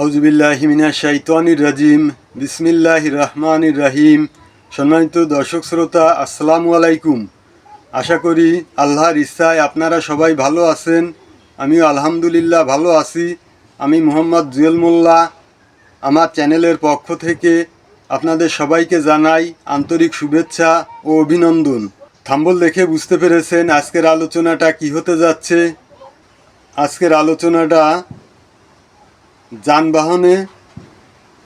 আউজুবিল্লাহিমিনা শাইতানির রাজিম। বিসমিল্লাহ রহমানির রাহিম। সম্মানিত দর্শক শ্রোতা, আসসালামু আলাইকুম। আশা করি আল্লাহর ইচ্ছায় আপনারা সবাই ভালো আছেন। আমিও আলহামদুলিল্লাহ ভালো আছি। আমি মোহাম্মদ জুয়েল মোল্লা। আমার চ্যানেলের পক্ষ থেকে আপনাদের সবাইকে জানাই আন্তরিক শুভেচ্ছা ও অভিনন্দন। থাম্বল দেখে বুঝতে পেরেছেন আজকের আলোচনাটা কি হতে যাচ্ছে। আজকের আলোচনাটা যানবাহনে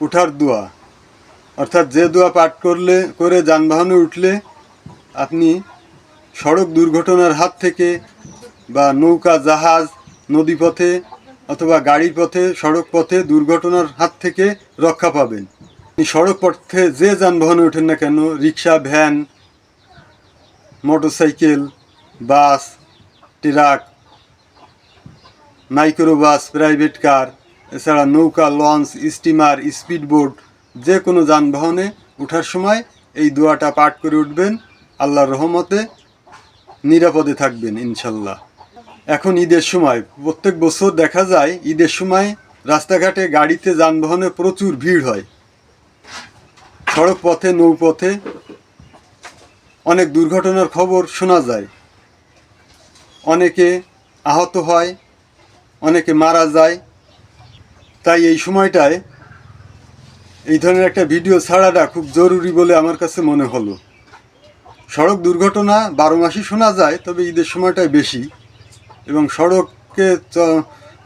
উঠার দোয়া। অর্থাৎ যে দোয়া পাঠ করলে, করে যানবাহনে উঠলে আপনি সড়ক দুর্ঘটনার হাত থেকে বা নৌকা, জাহাজ, নদীপথে অথবা গাড়ি পথে সড়ক পথে দুর্ঘটনার হাত থেকে রক্ষা পাবেন। সড়ক পথে যে যানবাহনে ওঠেন না কেন, rickshaw, van, motorcycle, bus, truck, microbus, private car এছাড়া নৌকা, লঞ্চ, স্টিমার, স্পিডবোট যে কোনো যানবাহনে ওঠার সময় এই দোয়াটা পাঠ করে উঠবেন। আল্লাহর রহমতে নিরাপদে থাকবেন ইনশাল্লাহ। এখন ঈদের সময়, প্রত্যেক বছর দেখা যায় ঈদের সময় রাস্তাঘাটে গাড়িতে যানবাহনে প্রচুর ভিড় হয়। সড়ক পথে নৌপথে অনেক দুর্ঘটনার খবর শোনা যায়। অনেকে আহত হয়, অনেকে মারা যায় তাই এই সময়টায় এই ধরনের একটা ভিডিও ছাড়াটা খুব জরুরি বলে আমার কাছে মনে হলো। সড়ক দুর্ঘটনা বারো মাসই শোনা যায়, তবে ঈদের সময়টাই বেশি। এবং সড়কে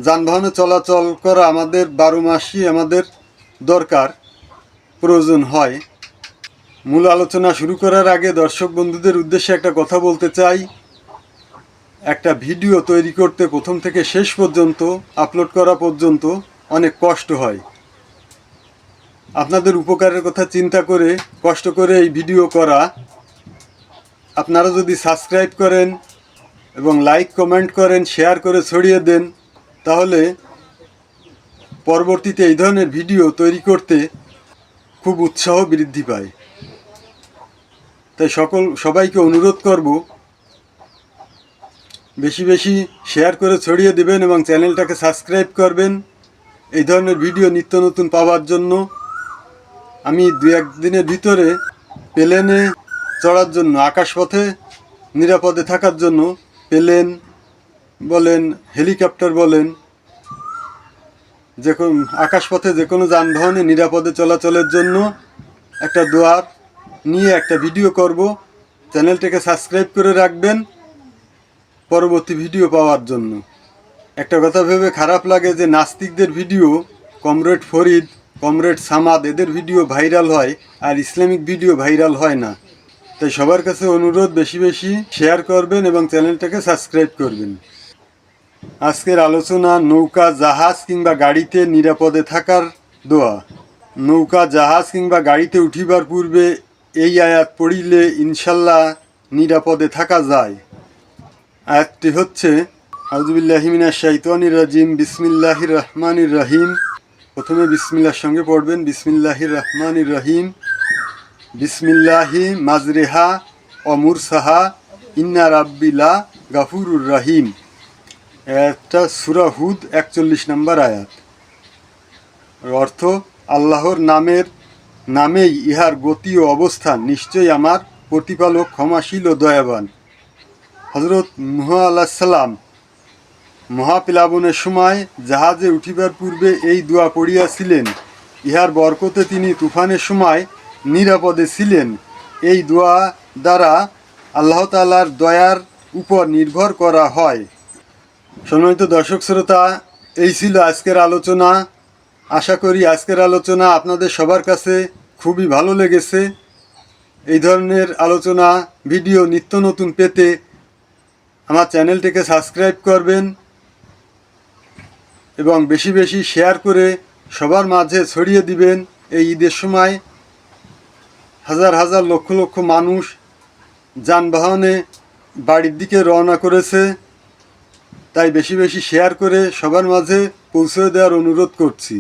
যানবাহনে চলাচল করা আমাদের বারো মাসই আমাদের দরকার, প্রয়োজন হয়। মূল আলোচনা শুরু করার আগে দর্শক বন্ধুদের উদ্দেশ্যে একটা কথা বলতে চাই। একটা ভিডিও তৈরি করতে প্রথম থেকে শেষ পর্যন্ত, আপলোড করা পর্যন্ত অনেক কষ্ট হয়। আপনাদের উপকারের কথা চিন্তা করে, কষ্ট করে এই ভিডিও করা। আপনারা যদি সাবস্ক্রাইব করেন এবং লাইক, কমেন্ট করেন, শেয়ার করে ছড়িয়ে দেন, তাহলে পরবর্তীতে এই ধরনের ভিডিও তৈরি করতে খুব উৎসাহ বৃদ্ধি পায়। তাই সকল, সবাইকে অনুরোধ করব, বেশি বেশি শেয়ার করে ছড়িয়ে দেবেন এবং চ্যানেলটাকে সাবস্ক্রাইব করবেন। এই ধরনের ভিডিও নিত্য নতুন পাওয়ার জন্য আমি দু একদিনের ভিতরে প্লেনে চড়ার জন্য, আকাশপথে নিরাপদে থাকার জন্য প্লেন বলেন, হেলিকপ্টার বলেন যে আকাশপথে যে কোনো যানবাহনে নিরাপদে চলাচলের জন্য একটা দোয়ার নিয়ে একটা ভিডিও করব। চ্যানেলটাকে সাবস্ক্রাইব করে রাখবেন। পরবর্তী ভিডিও পাওয়ার জন্য। একটা কথা ভেবে খারাপ লাগে যে নাস্তিকদের video, comrade Farid, comrade Samad, এদের ভিডিও ভাইরাল হয় আর ইসলামিক ভিডিও ভাইরাল হয় না। তাই সবার কাছে অনুরোধ বেশি বেশি শেয়ার করবেন এবং চ্যানেলটাকে সাবস্ক্রাইব করবেন। আজকের আলোচনা, নৌকা, জাহাজ কিংবা গাড়িতে নিরাপদে থাকার দোয়া। নৌকা, জাহাজ কিংবা গাড়িতে উঠিবার পূর্বে এই আয়াত পড়িলে ইনশাল্লাহ নিরাপদে থাকা যায়। আয়াতটি হচ্ছে আউজুবিল্লাহিমিনা শাইতানির রাজিম। বিসমিল্লাহির রহমানির রহিম। প্রথমে বিসমিল্লার সঙ্গে পড়বেন। বিসমিল্লাহির রহমানির রহিম। বিসমিল্লাহি মাজরেহা অমুরসাহা ইন্না রাব্বিলা গাফুরুর রহিম। একটা সুরা হুদ একচল্লিশ নম্বর আয়াত। অর্থ, আল্লাহর নামের নামেই ইহার গতি ও অবস্থান নিশ্চয়ই আমার প্রতিপালক, ক্ষমাশীল ও দয়াবান। হজরত মুহা আল্লাহ সাল্লাম মহাপিলাবনের সময় জাহাজে উঠিবার পূর্বে এই দোয়া পড়িয়াছিলেন। ইহার বরকতে তিনি তুফানের সময় নিরাপদে ছিলেন। এই দোয়া দ্বারা আল্লাহ তালার দয়ার উপর নির্ভর করা হয়। সম্মানিত দর্শক শ্রোতা, এই ছিল আজকের আলোচনা। আশা করি আজকের আলোচনা আপনাদের সবার কাছে খুবই ভালো লেগেছে। এই ধরনের আলোচনা, ভিডিও নিত্য নতুন পেতে আমার চ্যানেলটিকে সাবস্ক্রাইব করবেন। এবং বেশি বেশি শেয়ার করে সবার মাঝে ছড়িয়ে দিবেন এই ঈদের সময়। হাজার হাজার লক্ষ লক্ষ মানুষ যানবাহনে বাড়ির দিকে রওনা করেছে। তাই বেশি বেশি শেয়ার করে সবার মাঝে পৌঁছে দেওয়ার অনুরোধ করছি।